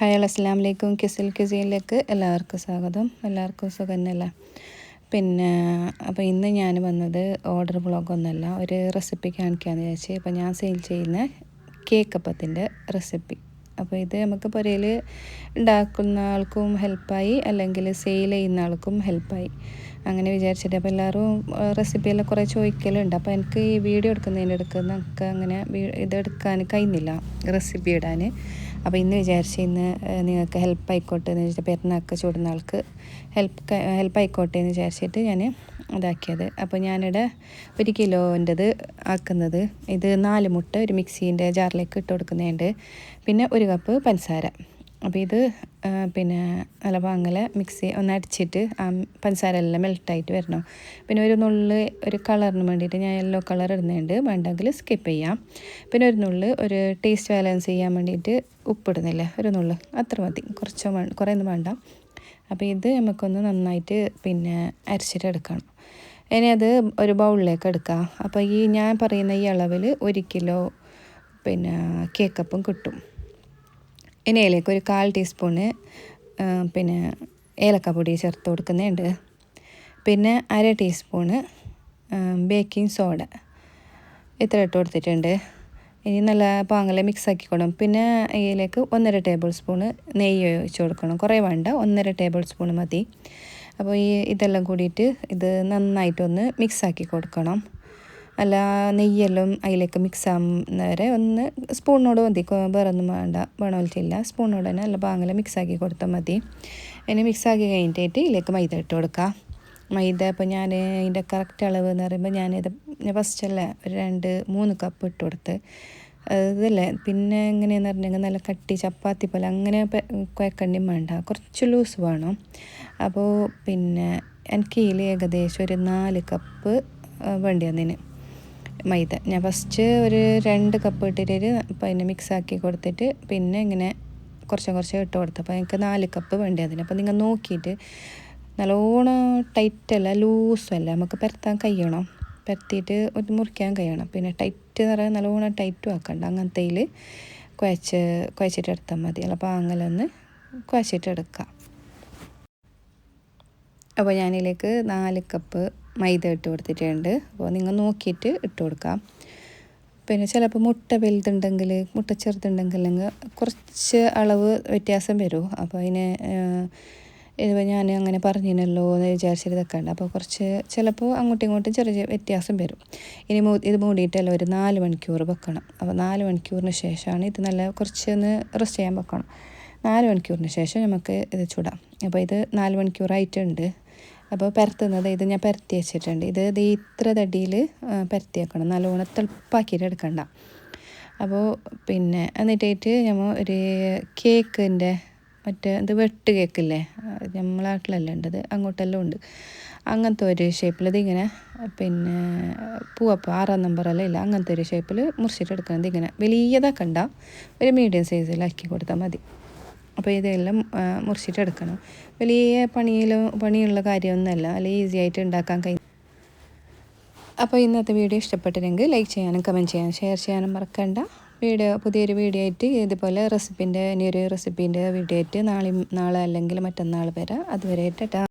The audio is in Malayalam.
ഹായ് അസ്സാം വലൈക്കും കിസിൽ കിസിയിലേക്ക് എല്ലാവർക്കും സ്വാഗതം. എല്ലാവർക്കും സുഖം തന്നെയല്ല പിന്നെ അപ്പോൾ ഇന്ന് ഞാൻ വന്നത് ഓർഡർ ബ്ലോഗൊന്നുമല്ല ഒരു റെസിപ്പി കാണിക്കാമെന്ന് വിചാരിച്ച്. അപ്പോൾ ഞാൻ സെയിൽ ചെയ്യുന്ന കേക്ക് അപ്പത്തിന്റെ റെസിപ്പി. അപ്പോൾ ഇത് നമുക്ക് പുരയിൽ ഉണ്ടാക്കുന്ന ആൾക്കും ഹെൽപ്പായി അല്ലെങ്കിൽ സെയിൽ ചെയ്യുന്ന ആൾക്കും ഹെൽപ്പായി. അങ്ങനെ വിചാരിച്ചിട്ട് അപ്പോൾ എല്ലാവരും റെസിപ്പിയെല്ലാം കുറേ ചോദിക്കലുണ്ട്. അപ്പോൾ എനിക്ക് ഈ വീഡിയോ എടുക്കുന്നതിന്റെ എടുക്കുന്ന നമുക്ക് അങ്ങനെ ഇതെടുക്കാൻ കഴിയുന്നില്ല റെസിപ്പി ഇടാൻ അപ്പോൾ ഇന്ന് വിചാരിച്ച് ഇന്ന് നിങ്ങൾക്ക് ഹെൽപ്പ് ആയിക്കോട്ടെ എന്ന് വെച്ചിട്ട് പെരുന്നാൾക്ക് ചൂടുന്ന ആൾക്ക് ഹെൽപ്പ് ഹെൽപ്പ് ആയിക്കോട്ടെ എന്ന് വിചാരിച്ചിട്ട് ഞാൻ ഇതാക്കിയത്. അപ്പോൾ ഞാനിവിടെ ഒരു കിലോന്റെത് ആക്കുന്നത്. ഇത് നാല് മുട്ട ഒരു മിക്സീന്റെ ജാറിലേക്ക് ഇട്ട് കൊടുക്കുന്നുണ്ട് പിന്നെ ഒരു കപ്പ് പഞ്ചസാര. അപ്പോൾ ഇത് പിന്നെ നല്ല പാങ്ങൽ മിക്സി ഒന്ന് അടിച്ചിട്ട് ആ പഞ്ചസാര എല്ലാം മെൽട്ടായിട്ട് വരണം. പിന്നെ ഒരു നുള്ള് ഒരു കളറിന് വേണ്ടിയിട്ട് ഞാൻ യെല്ലോ കളർ ഇടുന്നുണ്ട്. വേണ്ടെങ്കിൽ സ്കിപ്പ് ചെയ്യാം. പിന്നെ ഒരു നുള്ള് ഒരു ടേസ്റ്റ് ബാലൻസ് ചെയ്യാൻ വേണ്ടിയിട്ട് ഉപ്പിടുന്നില്ല ഒരു നുള്ള്. അത്ര മതി. കുറച്ചോ കുറേ ഒന്നും വേണ്ട. അപ്പോൾ ഇത് നമുക്കൊന്ന് നന്നായിട്ട് പിന്നെ അരച്ചിട്ട് എടുക്കണം. ഇനി അത് ഒരു ബൗളിലേക്ക് എടുക്കാം. അപ്പോൾ ഈ ഞാൻ പറയുന്ന ഈ അളവിൽ ഒരു കിലോ പിന്നെ കേക്കപ്പും കിട്ടും. ഇനി അതിലേക്ക് ഒരു കാൽ ടീസ്പൂണ് പിന്നെ ഏലക്കപ്പൊടി ചേർത്ത് കൊടുക്കുന്നുണ്ട്. പിന്നെ അര ടീസ്പൂണ് ബേക്കിംഗ് സോഡ ഇത്ര ഇട്ട് കൊടുത്തിട്ടുണ്ട്. ഇനി നല്ല പാങ്ങല മിക്സ് ആക്കിക്കൊടും പിന്നെ ഇതിലേക്ക് ഒന്നര ടേബിൾ സ്പൂണ് നെയ്യ് ഒഴിച്ച് കൊടുക്കണം. കുറേ വേണ്ട ഒന്നര ടേബിൾ സ്പൂൺ മതി. അപ്പോൾ ഈ ഇതെല്ലാം കൂടിയിട്ട് ഇത് നന്നായിട്ടൊന്ന് മിക്സ് ആക്കി കൊടുക്കണം. അല്ല നെയ്യെല്ലാം അതിലേക്ക് മിക്സ് ആകുന്നവരെ ഒന്ന് സ്പൂണിനോട് മതി. വേറെ ഒന്നും വേണ്ട. വേണമില്ല സ്പൂണിനോട് തന്നെ നല്ല മിക്സ് ആക്കി കൊടുത്താൽ മതി. ഇനി മിക്സ് ആക്കി കഴിഞ്ഞിട്ട് ഇതിലേക്ക് മൈദ ഇട്ട് കൊടുക്കുക മൈദ ഇപ്പോൾ ഞാൻ ഇതിന്റെ കറക്റ്റ് അളവ് എന്ന് പറയുമ്പോൾ ഞാനിത് ഫസ്റ്റ് അല്ല ഒരു രണ്ട് മൂന്ന് കപ്പ് ഇട്ട് കൊടുത്ത്. അതല്ലേ? പിന്നെ എങ്ങനെയാന്ന് പറഞ്ഞെങ്കിൽ നല്ല കട്ടി ചപ്പാത്തി പോലെ അങ്ങനെ കുഴക്കണ്ടിയും വേണ്ട. കുറച്ച് ലൂസ് വേണം. അപ്പോൾ പിന്നെ എനിക്ക് ഇതിൽ ഏകദേശം ഒരു നാല് കപ്പ് വേണ്ടി മൈദ. ഞാൻ ഫസ്റ്റ് ഒരു രണ്ട് കപ്പ് ഇട്ടിട്ട് പിന്നെ മിക്സ് ആക്കി കൊടുത്തിട്ട് പിന്നെ ഇങ്ങനെ കുറച്ച് കുറച്ച് ഇട്ട് കൊടുത്തു അപ്പോൾ എനിക്ക് നാല് കപ്പ് വേണ്ടി അതിന്. അപ്പോൾ നിങ്ങൾ നോക്കിയിട്ട് നല്ലോണം ടൈറ്റല്ല ലൂസും അല്ല. നമുക്ക് പരത്താൻ കഴിയണം. പരത്തിയിട്ട് ഒരു മുറിക്കാൻ കഴിയണം. പിന്നെ ടൈറ്റ് എന്ന് പറയാൻ നല്ലോണം ടൈറ്റും ആക്കണ്ട. അങ്ങനത്തേൽ കുഴച്ച് കുഴച്ചിട്ട് എടുത്താൽ മതി. അല്ല ഒന്ന് കുഴച്ചിട്ട് എടുക്കാം. അപ്പോൾ ഞാനിതിലേക്ക് നാല് കപ്പ് മൈദ ഇട്ട് കൊടുത്തിട്ടുണ്ട്. അപ്പോൾ നിങ്ങൾ നോക്കിയിട്ട് ഇട്ട് കൊടുക്കാം. പിന്നെ ചിലപ്പോൾ മുട്ട വലുതുണ്ടെങ്കിൽ മുട്ട ചെറുതുണ്ടെങ്കിൽ കുറച്ച് അളവ് വ്യത്യാസം വരും. അപ്പോൾ അതിന് ഇത് ഞാൻ അങ്ങനെ പറഞ്ഞിനല്ലോ എന്ന് വിചാരിച്ചിട്ട് ഇതൊക്കെയുണ്ട് അപ്പോൾ കുറച്ച് ചിലപ്പോൾ അങ്ങോട്ടും ഇങ്ങോട്ടും ചെറിയ വ്യത്യാസം വരും. ഇനി മൂ ഇത് മൂടിയിട്ടല്ല ഒരു നാല് മണിക്കൂർ വെക്കണം. അപ്പോൾ നാല് മണിക്കൂറിന് ശേഷമാണ് ഇത് നല്ല കുറച്ചൊന്ന് റെസ്റ്റ് ചെയ്യാൻ വെക്കണം. നാല് മണിക്കൂറിന് ശേഷം നമുക്ക് ഇത് ചൂടാം. അപ്പോൾ ഇത് നാല് മണിക്കൂറായിട്ടുണ്ട്. അപ്പോൾ പരത്തുന്നത് ഇത് ഞാൻ പരത്തി വെച്ചിട്ടുണ്ട്. ഇത് ഇത് ഇത്ര തടിയിൽ പരത്തി വെക്കണം. നല്ലോണം തെളുപ്പാക്കിയിട്ട് എടുക്കണ്ട. അപ്പോൾ പിന്നെ എന്നിട്ടായിട്ട് നമ്മൾ ഒരു കേക്കിന്റെ മറ്റേ ഇത് വെട്ട് കേക്കില്ലേ? നമ്മളെ നാട്ടിലല്ലേ ഉണ്ടത്? അങ്ങോട്ടെല്ലാം ഉണ്ട്. അങ്ങനത്തെ ഒരു ഷേപ്പിൽ ഇതിങ്ങനെ പിന്നെ പൂവപ്പം ആറാം നമ്പറെല്ലാം ഇല്ല അങ്ങനത്തെ ഒരു ഷേപ്പിൽ മുറിച്ചിട്ട് എടുക്കണം ഇതിങ്ങനെ വലിയതാക്കണ്ട. ഒരു മീഡിയം സൈസിലാക്കി കൊടുത്താൽ മതി. അപ്പോൾ ഇതെല്ലാം മുറിച്ചിട്ടെടുക്കണം. വലിയ പണിയിൽ പണിയുള്ള കാര്യമൊന്നുമല്ല. അല്ല ഈസി ആയിട്ട് ഉണ്ടാക്കാൻ കഴിയും അപ്പോൾ ഇന്നത്തെ വീഡിയോ ഇഷ്ടപ്പെട്ടില്ലെങ്കിൽ ലൈക്ക് ചെയ്യാനും കമന്റ് ചെയ്യാനും ഷെയർ ചെയ്യാനും മറക്കണ്ട. വീഡിയോ പുതിയൊരു വീഡിയോ ആയിട്ട് ഇതുപോലെ റെസിപ്പിന്റെ ഇനിയൊരു റെസിപ്പീന്റെ വീഡിയോ ആയിട്ട് നാളെ നാളെ അല്ലെങ്കിൽ മറ്റന്നാൾ വരാം. അതുവരെ ഇട്ടാ